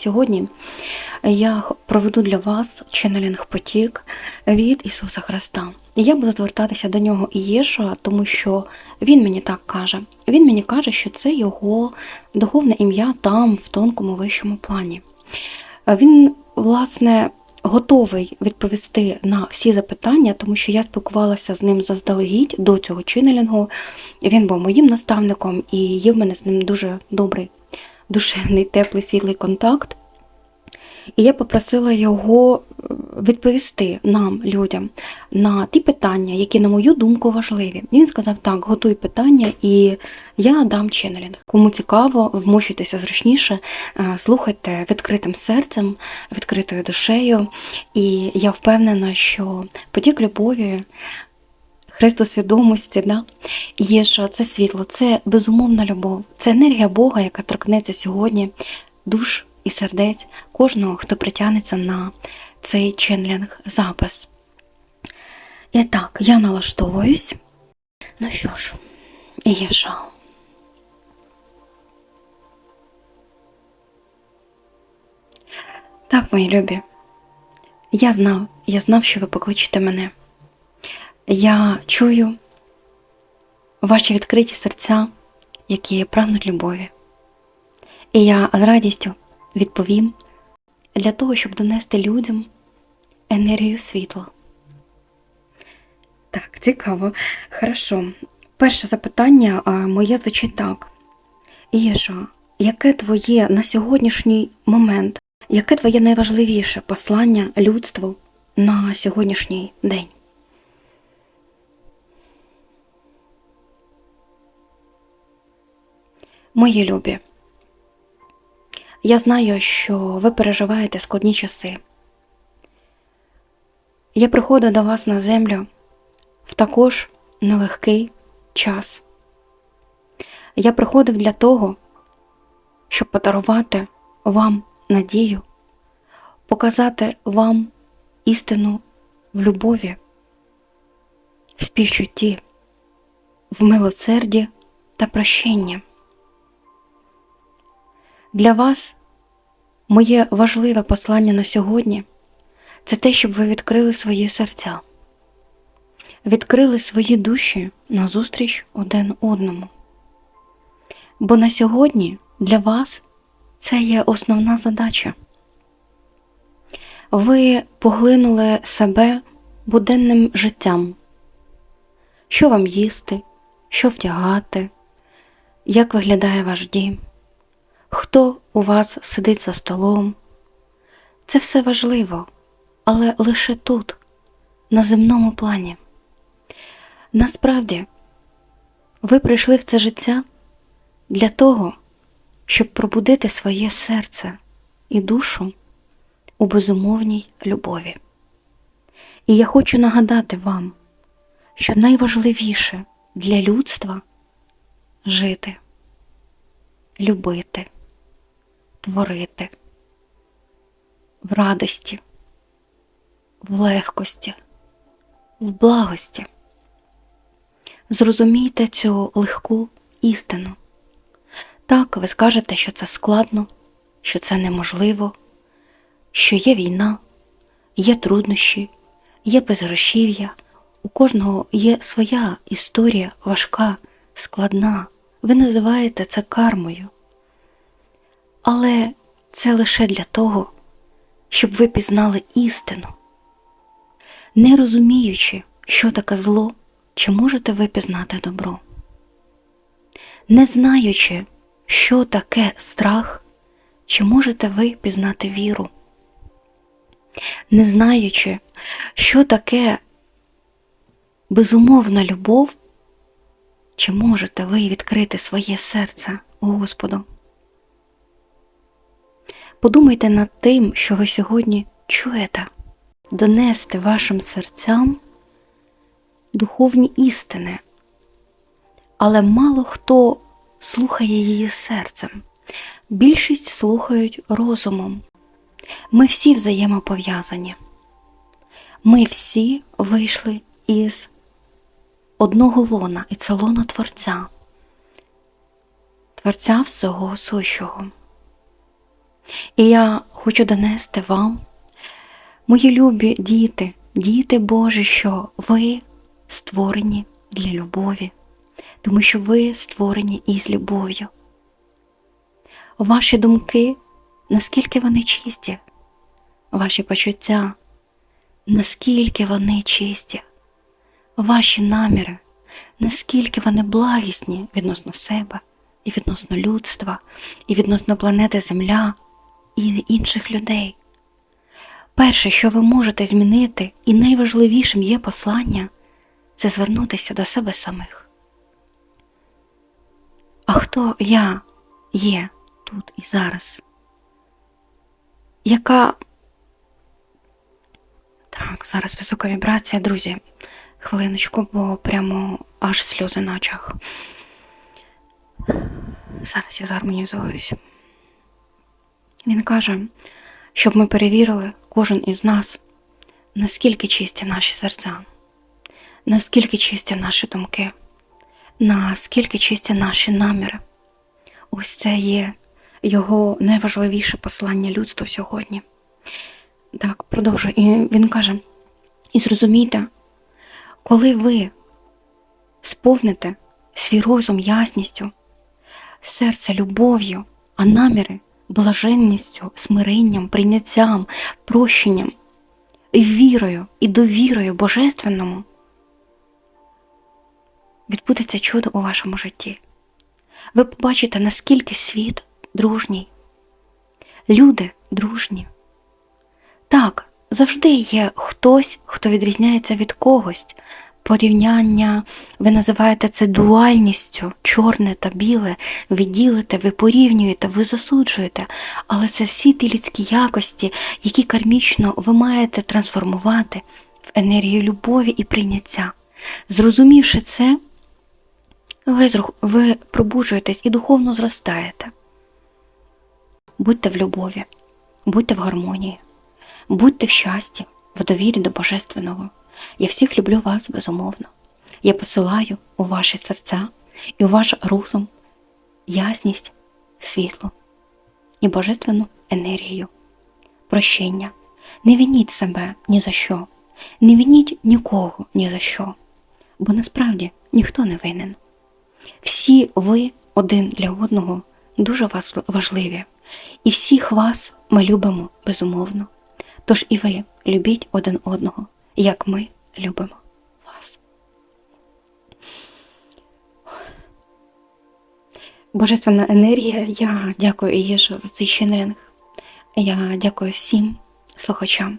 сьогодні я проведу для вас ченнелінг потік від Ісуса Христа. Я буду звертатися до нього і Єшуа, тому що він мені так каже. Він мені каже, що це його духовне ім'я там, в тонкому вищому плані. Він, власне, готовий відповісти на всі запитання, тому що я спілкувалася з ним заздалегідь до цього ченнелінгу. Він був моїм наставником, і є в мене з ним дуже добрий, душевний, теплий, світлий контакт. І я попросила його е, відповісти нам, людям, на ті питання, які, на мою думку, важливі. І він сказав: так, готуй питання, і я дам ченнелінг. Кому цікаво, вмощуйтеся зручніше, е, слухайте відкритим серцем, відкритою душею. І я впевнена, що потік любові. Христосвідомості, да? є, що це світло, це безумовна любов, це енергія Бога, яка торкнеться сьогодні душ і сердець кожного, хто притягнеться на цей ченлінг запис. І так, я налаштовуюсь. Ну що ж, є що. Так, мої любі, я знав, я знав, що ви покличете мене. Я чую ваші відкриті серця, які прагнуть любові. І я з радістю відповім для того, щоб донести людям енергію світла. Так, цікаво. Хорошо. Перше запитання моє звучить так. Єшо, яке твоє на сьогоднішній момент, яке твоє найважливіше послання людству на сьогоднішній день? Мої любі, я знаю, що ви переживаєте складні часи. Я приходжу до вас на землю в також нелегкий час. Я приходив для того, щоб подарувати вам надію, показати вам істину в любові, в співчутті, в милосерді та прощенні. Для вас моє важливе послання на сьогодні це те, щоб ви відкрили свої серця, відкрили свої душі назустріч один одному. Бо на сьогодні для вас це є основна задача. Ви поглинули себе буденним життям. Що вам їсти, що вдягати, як виглядає ваш дім хто у вас сидить за столом. Це все важливо, але лише тут, на земному плані. Насправді, ви прийшли в це життя для того, щоб пробудити своє серце і душу у безумовній любові. І я хочу нагадати вам, що найважливіше для людства жити, любити творити в радості, в легкості, в благості. Зрозумійте цю легку істину. Так, ви скажете, що це складно, що це неможливо, що є війна, є труднощі, є безгрошів'я, у кожного є своя історія важка, складна. Ви називаєте це кармою. Але це лише для того, щоб ви пізнали істину. Не розуміючи, що таке зло, чи можете ви пізнати добро. Не знаючи, що таке страх, чи можете ви пізнати віру. Не знаючи, що таке безумовна любов, чи можете ви відкрити своє серце Господу. Подумайте над тим, що ви сьогодні чуєте, донести вашим серцям духовні істини, але мало хто слухає її серцем, більшість слухають розумом. Ми всі взаємопов'язані. Ми всі вийшли із одного лона, і це лоно Творця, Творця всього сущого. І я хочу донести вам, мої любі діти, діти Божі, що ви створені для любові, тому що ви створені із любов'ю. Ваші думки, наскільки вони чисті, ваші почуття, наскільки вони чисті, ваші наміри, наскільки вони благісні відносно себе, і відносно людства, і відносно планети Земля і інших людей. Перше, що ви можете змінити, і найважливішим є послання, це звернутися до себе самих. А хто я є тут і зараз? Яка так, зараз висока вібрація, друзі. Хвилиночку, бо прямо аж сльози на очах. Зараз я згармонізуюсь. Він каже, щоб ми перевірили, кожен із нас, наскільки чисті наші серця, наскільки чисті наші думки, наскільки чисті наші наміри. Ось це є його найважливіше послання людству сьогодні. Так, продовжує. І він каже: і зрозумійте, коли ви сповните свій розум ясністю, серце любов'ю, а наміри блаженністю, смиренням, прийняттям, прощенням, вірою і довірою Божественному, відбудеться чудо у вашому житті. Ви побачите, наскільки світ дружній, люди дружні. Так, завжди є хтось, хто відрізняється від когось. Порівняння, ви називаєте це дуальністю, чорне та біле, ви ділите, ви порівнюєте, ви засуджуєте, але це всі ті людські якості, які кармічно ви маєте трансформувати в енергію любові і прийняття. Зрозумівши це, ви, ви пробуджуєтесь і духовно зростаєте. Будьте в любові, будьте в гармонії, будьте в щасті, в довірі до Божественного. Я всіх люблю вас безумовно. Я посилаю у ваші серця і у ваш розум ясність, світло і божественну енергію, прощення. Не виніть себе ні за що, не виніть нікого ні за що, бо насправді ніхто не винен. Всі ви один для одного дуже важливі, і всіх вас ми любимо безумовно. Тож і ви любіть один одного, як ми любимо вас. Божественна енергія, я дякую Єшу за цей щенринг. Я дякую всім слухачам.